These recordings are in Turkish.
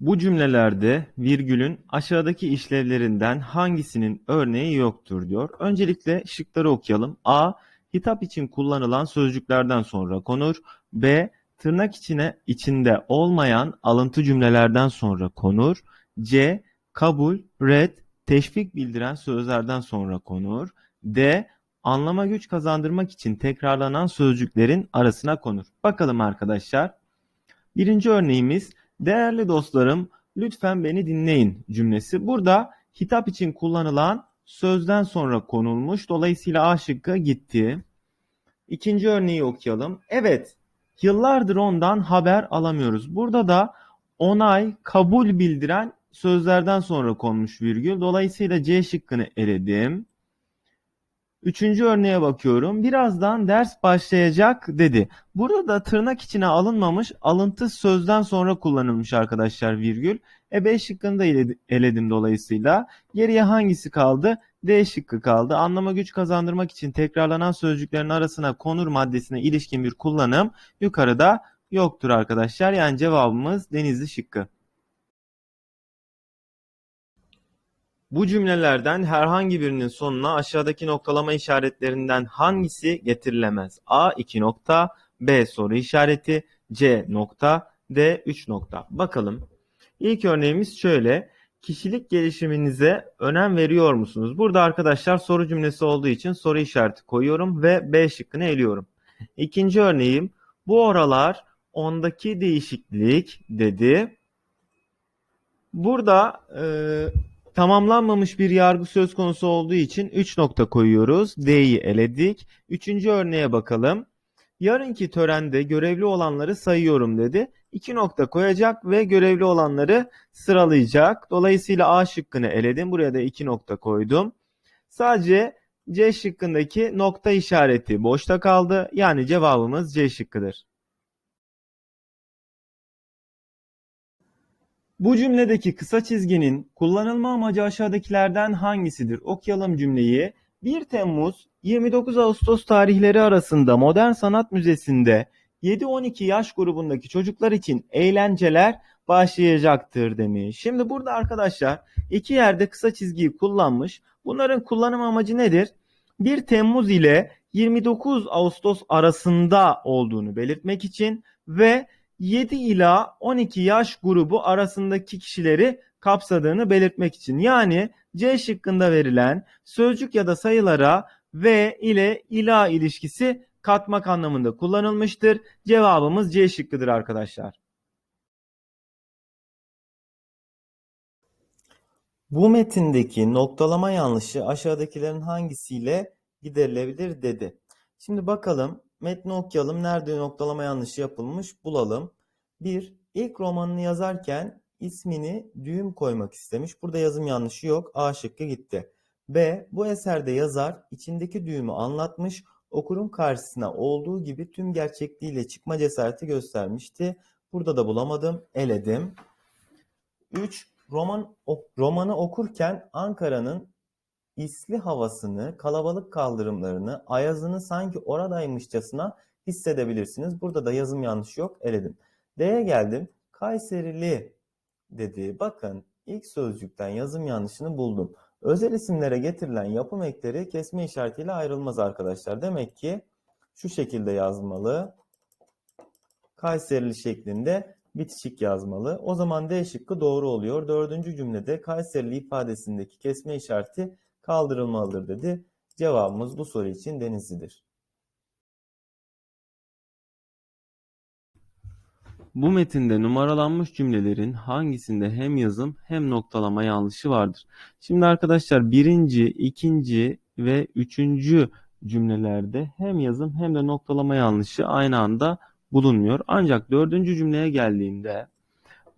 Bu cümlelerde virgülün aşağıdaki işlevlerinden hangisinin örneği yoktur diyor. Öncelikle şıkları okuyalım. A. Hitap için kullanılan sözcüklerden sonra konur. B. Tırnak içine içinde olmayan alıntı cümlelerden sonra konur. C. Kabul, red, teşvik bildiren sözlerden sonra konur. D. Anlama güç kazandırmak için tekrarlanan sözcüklerin arasına konur. Bakalım arkadaşlar. Birinci örneğimiz Değerli dostlarım, lütfen beni dinleyin cümlesi. Burada hitap için kullanılan sözden sonra konulmuş. Dolayısıyla A şıkkı gitti. İkinci örneği okuyalım. Evet, yıllardır ondan haber alamıyoruz. Burada da onay, kabul bildiren sözlerden sonra konmuş virgül. Dolayısıyla C şıkkını eledim. Üçüncü örneğe bakıyorum. Birazdan ders başlayacak dedi. Burada da tırnak içine alınmamış alıntı sözden sonra kullanılmış arkadaşlar virgül. E B şıkkını da eledi- eledim dolayısıyla. Geriye hangisi kaldı? D şıkkı kaldı. Anlama güç kazandırmak için tekrarlanan sözcüklerin arasına konur maddesine ilişkin bir kullanım yukarıda yoktur arkadaşlar. Yani cevabımız Denizli şıkkı. Bu cümlelerden herhangi birinin sonuna aşağıdaki noktalama işaretlerinden hangisi getirilemez? A 2 nokta, B soru işareti, C nokta, D 3 nokta. Bakalım. İlk örneğimiz şöyle. Kişilik gelişiminize önem veriyor musunuz? Burada arkadaşlar soru cümlesi olduğu için soru işareti koyuyorum ve B şıkkını eliyorum. İkinci örneğim bu oralar ondaki değişiklik dedi. Burada e, tamamlanmamış bir yargı söz konusu olduğu için 3 nokta koyuyoruz. D'yi eledik. Üçüncü örneğe bakalım. Yarınki törende görevli olanları sayıyorum dedi. 2 nokta koyacak ve görevli olanları sıralayacak. Dolayısıyla A şıkkını eledim. Buraya da 2 nokta koydum. Sadece C şıkkındaki nokta işareti boşta kaldı. Yani cevabımız C şıkkıdır. Bu cümledeki kısa çizginin kullanılma amacı aşağıdakilerden hangisidir? Okuyalım cümleyi. 1 Temmuz 29 Ağustos tarihleri arasında Modern Sanat Müzesi'nde 7-12 yaş grubundaki çocuklar için eğlenceler başlayacaktır demiş. Şimdi burada arkadaşlar iki yerde kısa çizgiyi kullanmış. Bunların kullanım amacı nedir? 1 Temmuz ile 29 Ağustos arasında olduğunu belirtmek için ve 7 ila 12 yaş grubu arasındaki kişileri kapsadığını belirtmek için. Yani C şıkkında verilen sözcük ya da sayılara ve ile ila ilişkisi katmak anlamında kullanılmıştır. Cevabımız C şıkkıdır arkadaşlar. Bu metindeki noktalama yanlışı aşağıdakilerin hangisiyle giderilebilir dedi. Şimdi bakalım metni okuyalım. Nerede noktalama yanlışı yapılmış bulalım. 1. İlk romanını yazarken ismini düğüm koymak istemiş. Burada yazım yanlışı yok. A şıkkı gitti. B. Bu eserde yazar içindeki düğümü anlatmış. Okurun karşısına olduğu gibi tüm gerçekliğiyle çıkma cesareti göstermişti. Burada da bulamadım. Eledim. 3. Roman, romanı okurken Ankara'nın isli havasını, kalabalık kaldırımlarını, ayazını sanki oradaymışçasına hissedebilirsiniz. Burada da yazım yanlışı yok. Eledim. D'ye geldim. Kayserili dedi. Bakın ilk sözcükten yazım yanlışını buldum. Özel isimlere getirilen yapım ekleri kesme işaretiyle ayrılmaz arkadaşlar. Demek ki şu şekilde yazmalı. Kayserili şeklinde bitişik yazmalı. O zaman D şıkkı doğru oluyor. Dördüncü cümlede Kayserili ifadesindeki kesme işareti kaldırılmalıdır dedi. Cevabımız bu soru için Denizli'dir. Bu metinde numaralanmış cümlelerin hangisinde hem yazım hem noktalama yanlışı vardır? Şimdi arkadaşlar birinci, ikinci ve üçüncü cümlelerde hem yazım hem de noktalama yanlışı aynı anda bulunmuyor. Ancak dördüncü cümleye geldiğimde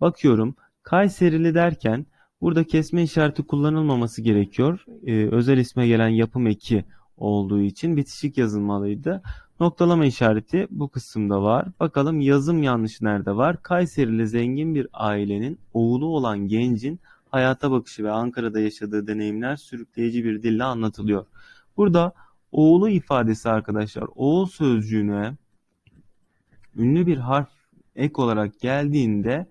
bakıyorum Kayserili derken burada kesme işareti kullanılmaması gerekiyor. Ee, özel isme gelen yapım eki olduğu için bitişik yazılmalıydı. Noktalama işareti bu kısımda var. Bakalım yazım yanlışı nerede var? Kayserili zengin bir ailenin oğlu olan gencin hayata bakışı ve Ankara'da yaşadığı deneyimler sürükleyici bir dille anlatılıyor. Burada oğlu ifadesi arkadaşlar oğul sözcüğüne ünlü bir harf ek olarak geldiğinde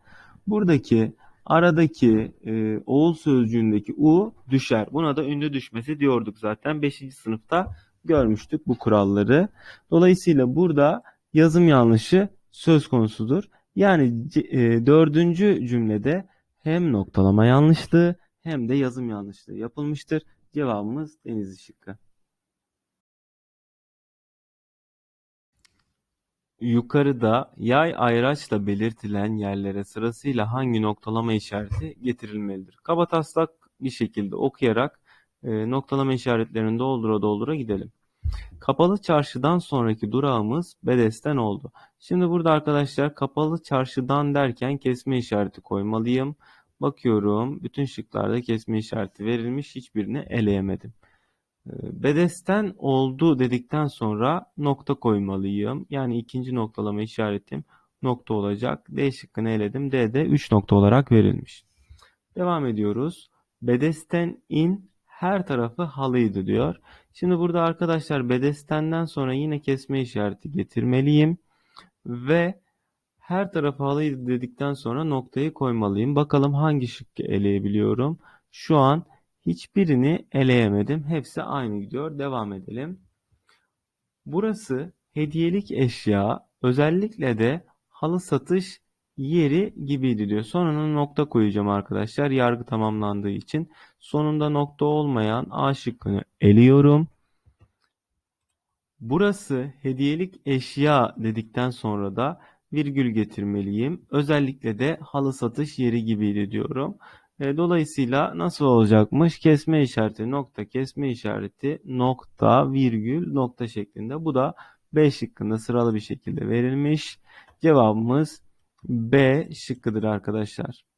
buradaki aradaki e, oğul sözcüğündeki u düşer. Buna da ünlü düşmesi diyorduk zaten. 5. sınıfta görmüştük bu kuralları. Dolayısıyla burada yazım yanlışı söz konusudur. Yani e, dördüncü cümlede hem noktalama yanlışlığı hem de yazım yanlışlığı yapılmıştır. Cevabımız Denizli şıkkı. Yukarıda yay ayraçla belirtilen yerlere sırasıyla hangi noktalama işareti getirilmelidir? Kabataslak bir şekilde okuyarak e, noktalama işaretlerini doldura doldura gidelim. Kapalı çarşıdan sonraki durağımız Bedesten oldu. Şimdi burada arkadaşlar kapalı çarşıdan derken kesme işareti koymalıyım. Bakıyorum bütün şıklarda kesme işareti verilmiş hiçbirini eleyemedim. Ee, Bedesten oldu dedikten sonra nokta koymalıyım. Yani ikinci noktalama işaretim nokta olacak. D şıkkını eledim. D'de 3 nokta olarak verilmiş. Devam ediyoruz. Bedesten in her tarafı halıydı diyor. Şimdi burada arkadaşlar bedestenden sonra yine kesme işareti getirmeliyim. Ve her tarafı halıydı dedikten sonra noktayı koymalıyım. Bakalım hangi şıkkı eleyebiliyorum. Şu an hiçbirini eleyemedim. Hepsi aynı gidiyor. Devam edelim. Burası hediyelik eşya, özellikle de halı satış yeri gibiydi diyor. Sonuna nokta koyacağım arkadaşlar. Yargı tamamlandığı için. Sonunda nokta olmayan A şıkkını eliyorum. Burası hediyelik eşya dedikten sonra da virgül getirmeliyim. Özellikle de halı satış yeri gibiydi diyorum. E, dolayısıyla nasıl olacakmış? Kesme işareti nokta, kesme işareti nokta, virgül, nokta şeklinde. Bu da B şıkkında sıralı bir şekilde verilmiş. Cevabımız B şıkkıdır arkadaşlar.